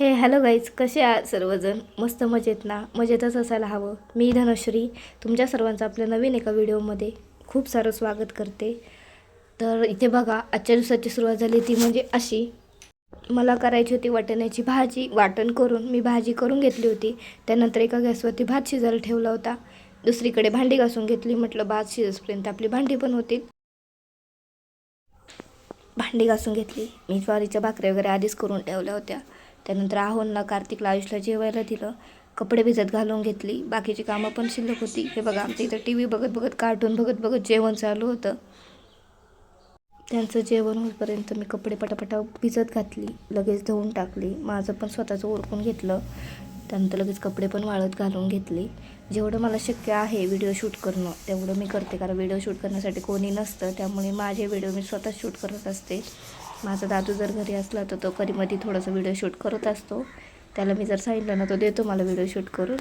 हे hello guys कसे आहात सर्वजण? मस्त मजेत ना? मजेतच असायला हवं. मी धनश्री. तुमच्या सर्वांचं आपल्या नवीन एका व्हिडिओमध्ये खूप सारं स्वागत करते. तर इथे बघा आजच्या दिवसाची सुरुवात झाली ती म्हणजे अशी. मला करायची होती वाटण्याची भाजी. वाटण करून मी भाजी करून घेतली होती. त्यानंतर एका गॅसवरती भात शिजायला ठेवला होता. दुसरीकडे भांडी घासून घेतली. म्हटलं भात शिजपर्यंत आपली भांडी पण होतील. भांडी घासून घेतली. मी ज्वारीच्या भाकऱ्या वगैरे आधीच करून ठेवल्या होत्या. त्यानंतर आहोंना कार्तिकला आयुषला जेवायला दिलं. कपडे भिजत घालून घेतली. बाकीची कामं पण शिल्लक होती. हे बघा आमच्या इथं टी व्ही बघत बघत कार्टून बघत बघत जेवण चालू होतं. त्यांचं जेवण होईपर्यंत मी कपडे पटापटा भिजत घातली. लगेच धुवून टाकली. माझं पण स्वतःचं ओळखून घेतलं. त्यानंतर लगेच कपडे पण वाळत घालून घेतले. जेवढं मला शक्य आहे व्हिडिओ शूट करणं तेवढं मी करते. कारण व्हिडिओ शूट करण्यासाठी कोणी नसतं. त्यामुळे माझे व्हिडिओ मी स्वतः शूट करत असते. माझा दादू जर घरी असला तर तो कधी मध्ये थोडंसं व्हिडिओ शूट करत असतो. त्याला मी जर सांगितलं ना तो देतो मला व्हिडिओ शूट करून.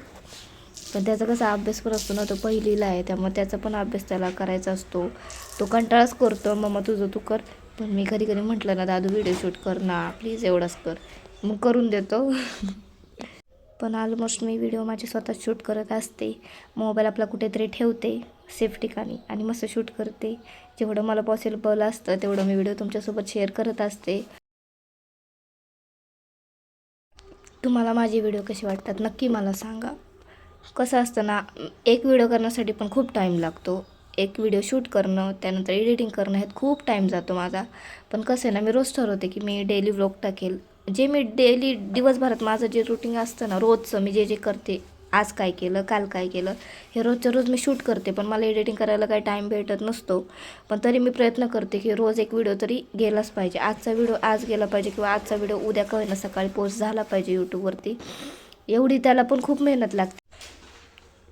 पण त्याचा कसा अभ्यास पण असतो ना तो पहिलीला आहे. त्यामुळे त्याचा पण अभ्यास त्याला करायचा असतो. तो कंटाळाच करतो मम्मा तुझं तू कर. पण मी कधी कधी म्हटलं ना दादू व्हिडिओ शूट कर ना प्लीज एवढाच कर. मग करून देतो. पण ऑलमोस्ट मी व्हिडिओ माझे स्वतः शूट करत असते. मोबाईल आपला कुठेतरी ठेवते. सेफ ठिकाणी आणि मस्त शूट करते. जेवढं मला पॉसिबल असतं तेवढं मी व्हिडिओ तुमच्यासोबत शेअर करत असते. तुम्हाला माझे व्हिडिओ कसे वाटतात नक्की मला सांगा. कसं असतं ना एक व्हिडिओ करण्यासाठी पण खूप टाईम लागतो. एक व्हिडिओ शूट करणं त्यानंतर एडिटिंग करणं ह्यात खूप टाईम जातो माझा. पण कसं आहे ना मी रोज ठरवते की मी डेली व्लॉग टाकेल. जे मी डेली दिवसभरात माझं जे रुटीन असतं ना रोजचं मी जे जे करते आज काय केलं काल काय केलं हे रोजच्या रोज मी शूट करते पण मला एडिटिंग करायला काही टाईम भेटत नसतो. पण तरी मी प्रयत्न करते की रोज एक व्हिडिओ तरी गेलाच पाहिजे. आजचा व्हिडिओ आज गेला पाहिजे किंवा आजचा व्हिडिओ उद्या कळेना सकाळी पोस्ट झाला पाहिजे यूट्यूबवरती एवढी त्याला पण खूप मेहनत लागते.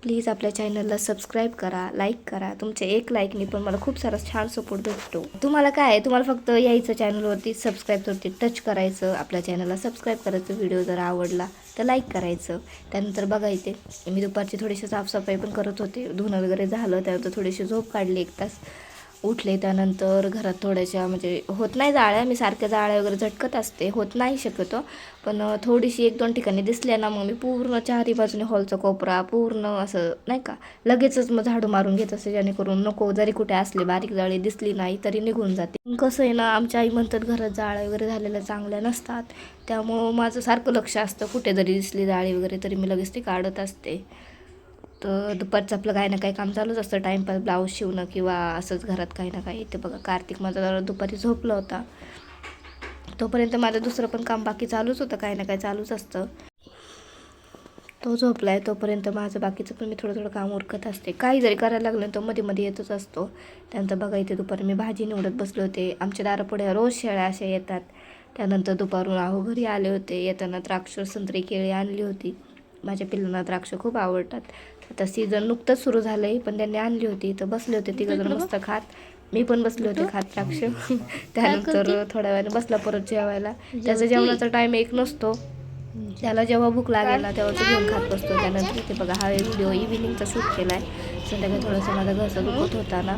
प्लीज आपल्या चॅनलला सबस्क्राईब करा लाईक करा. तुमच्या एक लाईकने पण मला खूप सारा छान सपोर्ट भेटतो. तुम्हाला काय आहे? तुम्हाला फक्त यायचं चॅनलवरती सबस्क्राईबवरती टच करायचं. आपल्या चॅनलला सबस्क्राईब करायचं. व्हिडिओ जर आवडला तर लाईक करायचं. त्यानंतर बघा इथे मी दुपारची थोडीशी साफसफाई पण करत होते. धुणं वगैरे झालं त्यानंतर थोडीशी झोप काढली एक तास. उठले त्यानंतर घरात थोड्याशा म्हणजे होत नाही जाळ्या मी सारख्या जाळ्या वगैरे झटकत असते होत नाही शक्यतो. पण थोडीशी एक दोन ठिकाणी दिसल्या ना मग मी पूर्ण चारी बाजूने हॉलचा कोपरा पूर्ण असं नाही का लगेचच मग झाडू मारून घेत असते जेणेकरून नको जरी कुठे असले बारीक जाळी दिसली नाही तरी निघून जाते. कसं आहे ना आमच्या आई म्हणतात घरात जाळ्या वगैरे झालेल्या चांगल्या नसतात. त्यामुळं माझं सारखं लक्ष असतं कुठे जरी दिसली जाळी वगैरे तरी मी लगेच ती काढत असते. तर दुपारचं आपलं काही ना काही काम चालूच असतं. टाईमपास ब्लाऊज शिवणं किंवा असंच घरात काही ना काही. ते बघा कार्तिक माझा जरा दुपारी झोपला होता. तोपर्यंत माझं दुसरं पण काम बाकी चालूच होतं. काही ना काही चालूच असतं. तो झोपला आहे तोपर्यंत माझं बाकीचं पण मी थोडं थोडं काम उरकत असते. काही जरी करायला लागलं तो मध्ये मध्ये येतच असतो. त्यानंतर बघा इथे दुपारी मी भाजी निवडत बसले होते. आमच्या दारापुढे रोज शेळ्या अशा येतात. त्यानंतर दुपारून आहो घरी आले होते. येताना द्राक्ष संत्री केळी आणली होती. माझ्या पिल्लांना द्राक्ष खूप आवडतात. आता सीझन नुकतंच सुरू झालं आहे पण त्यांनी आणली होती. तर बसले होते तिघं मस्त खात. मी पण बसले होते खात द्राक्ष. त्यानंतर थोड्या वेळाने बसला परत जेवायला. त्याचा जेवणाचा टाईम एक नसतो. त्याला जेव्हा भूक लागेल ना तेव्हा तो घेऊन खात बसतो. त्यानंतर इथे बघा हा व्हिडिओ इव्हिनिंगचा शूट केला आहे संध्याकाळी थोडासा माझा घसा दुखत होता ना.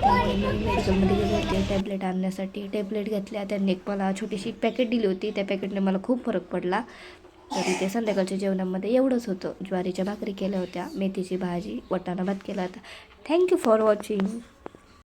त्यामुळे मी मेडिकलमध्ये गेले होते. टॅबलेट आणण्यासाठी. टॅबलेट घेतल्या. त्यांनी एक मला छोटीशी पॅकेट दिली होती. त्या पॅकेटने मला खूप फरक पडला. तरी ते संध्याकाळच्या जेवणामध्ये एवढंच होतं. ज्वारीच्या भाकरी केल्या होत्या मेथीची भाजी वटाणा भात केला होता. Thank you for watching